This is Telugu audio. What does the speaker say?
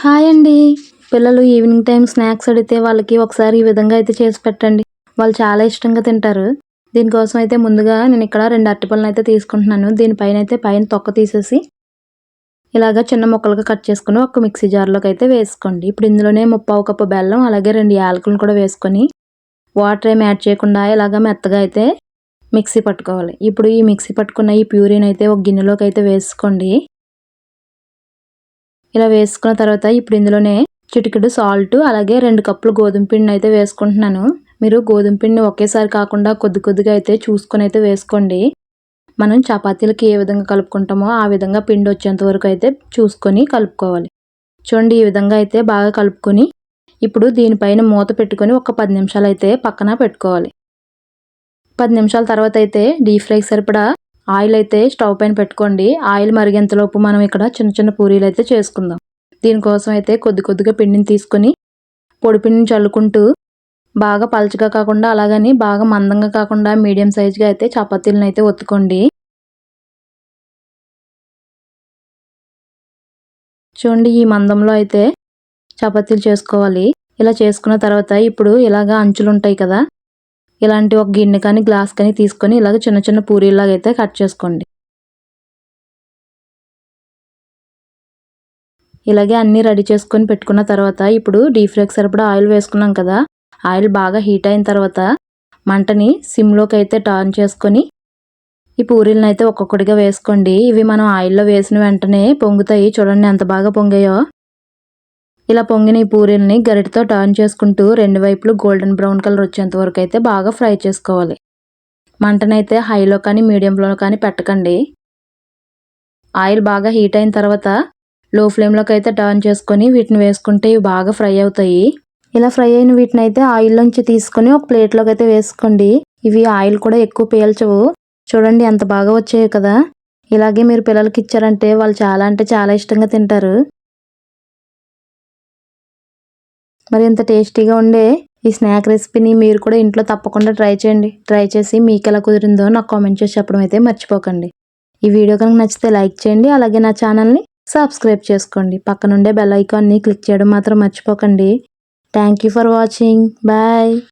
హాయ్ అండి. పిల్లలు ఈవినింగ్ టైం స్నాక్స్ అడిగితే వాళ్ళకి ఒకసారి ఈ విధంగా అయితే చేసి పెట్టండి. వాళ్ళు చాలా ఇష్టంగా తింటారు. దీనికోసం అయితే ముందుగా నేను ఇక్కడ రెండు అరటిపళ్ళను అయితే తీసుకుంటున్నాను. దీనిపైన అయితే పైన తొక్క తీసేసి ఇలాగ చిన్న ముక్కలుగా కట్ చేసుకుని ఒక మిక్సీ జార్లోకి అయితే వేసుకోండి. ఇప్పుడు ఇందులోనే ముప్పావు కప్పు బెల్లం అలాగే రెండు యాలకులను కూడా వేసుకొని వాటర్ ఏమి యాడ్ చేయకుండా ఇలాగ మెత్తగా అయితే మిక్సీ పట్టుకోవాలి. ఇప్పుడు ఈ మిక్సీ పట్టుకున్న ఈ ప్యూరిన్ అయితే ఒక గిన్నెలోకి అయితే వేసుకోండి. ఇలా వేసుకున్న తర్వాత ఇప్పుడు ఇందులోనే చిటికెడు సాల్ట్ అలాగే రెండు కప్పులు గోధుమ పిండిని అయితే వేసుకుంటున్నాను. మీరు గోధుమ పిండిని ఒకేసారి కాకుండా కొద్ది కొద్దిగా అయితే చూసుకొని అయితే వేసుకోండి. మనం చపాతీలకి ఏ విధంగా కలుపుకుంటామో ఆ విధంగా పిండి వచ్చేంత వరకు అయితే చూసుకొని కలుపుకోవాలి. చూడండి ఈ విధంగా అయితే బాగా కలుపుకొని ఇప్పుడు దీనిపైన మూత పెట్టుకొని ఒక పది నిమిషాలు అయితే పక్కన పెట్టుకోవాలి. పది నిమిషాల తర్వాత అయితే డీప్ ఫ్రై సరిపడా ఆయిల్ అయితే స్టవ్ పైన పెట్టుకోండి. ఆయిల్ మరిగేంతలోపు మనం ఇక్కడ చిన్న చిన్న పూరీలు అయితే చేసుకుందాం. దీనికోసం అయితే కొద్ది కొద్దిగా పిండిని తీసుకొని పొడి పిండిని చల్లుకుంటూ బాగా పలచగా కాకుండా అలాగని బాగా మందంగా కాకుండా మీడియం సైజుగా అయితే చపాతీలను అయితే ఒత్తుకోండి. చూడండి ఈ మందంలో అయితే చపాతీలు చేసుకోవాలి. ఇలా చేసుకున్న తర్వాత ఇప్పుడు ఇలాగా అంచులు ఉంటాయి కదా ఇలాంటి ఒక గిన్నె కానీ గ్లాస్ కానీ తీసుకొని ఇలాగ చిన్న చిన్న పూరీలాగా అయితే కట్ చేసుకోండి. ఇలాగే అన్నీ రెడీ చేసుకొని పెట్టుకున్న తర్వాత ఇప్పుడు డీప్ ఫ్రైకి సరిపడా ఆయిల్ వేసుకున్నాం కదా ఆయిల్ బాగా హీట్ అయిన తర్వాత మంటని సిమ్లోకి అయితే టర్న్ చేసుకొని ఈ పూరీలను అయితే ఒక్కొక్కటిగా వేసుకోండి. ఇవి మనం ఆయిల్లో వేసిన వెంటనే పొంగుతాయి. చూడండి ఎంత బాగా పొంగాయో. ఇలా పొంగిన ఈ పూరీల్ని గరిటతో టర్న్ చేసుకుంటూ రెండు వైపులు గోల్డెన్ బ్రౌన్ కలర్ వచ్చేంత వరకు అయితే బాగా ఫ్రై చేసుకోవాలి. మంటనైతే హైలో కానీ మీడియంలో కానీ పెట్టకండి. ఆయిల్ బాగా హీట్ అయిన తర్వాత లో ఫ్లేమ్లోకి అయితే టర్న్ చేసుకొని వీటిని వేసుకుంటే ఇవి బాగా ఫ్రై అవుతాయి. ఇలా ఫ్రై అయిన వీటిని అయితే ఆయిల్లోంచి తీసుకొని ఒక ప్లేట్లోకి అయితే వేసుకోండి. ఇవి ఆయిల్ కూడా ఎక్కువ పీల్చవు. చూడండి ఎంత బాగా వచ్చాయి కదా. ఇలాగే మీరు పిల్లలకి ఇచ్చారంటే వాళ్ళు చాలా అంటే చాలా ఇష్టంగా తింటారు. మరి ఇంత టేస్టీగా ఉండే ఈ స్నాక్ రెసిపీని మీరు కూడా ఇంట్లో తప్పకుండా ట్రై చేయండి. ట్రై చేసి మీకు ఎలా కుదిరిందో నాకు కామెంట్ చేసి చెప్పడం అయితే మర్చిపోకండి. ఈ వీడియో కనుక నచ్చితే లైక్ చేయండి. అలాగే నా ఛానల్ని సబ్స్క్రైబ్ చేసుకోండి. పక్కనుండే బెల్ ఐకాన్ని క్లిక్ చేయడం మాత్రం మర్చిపోకండి. Thank you for watching. Bye.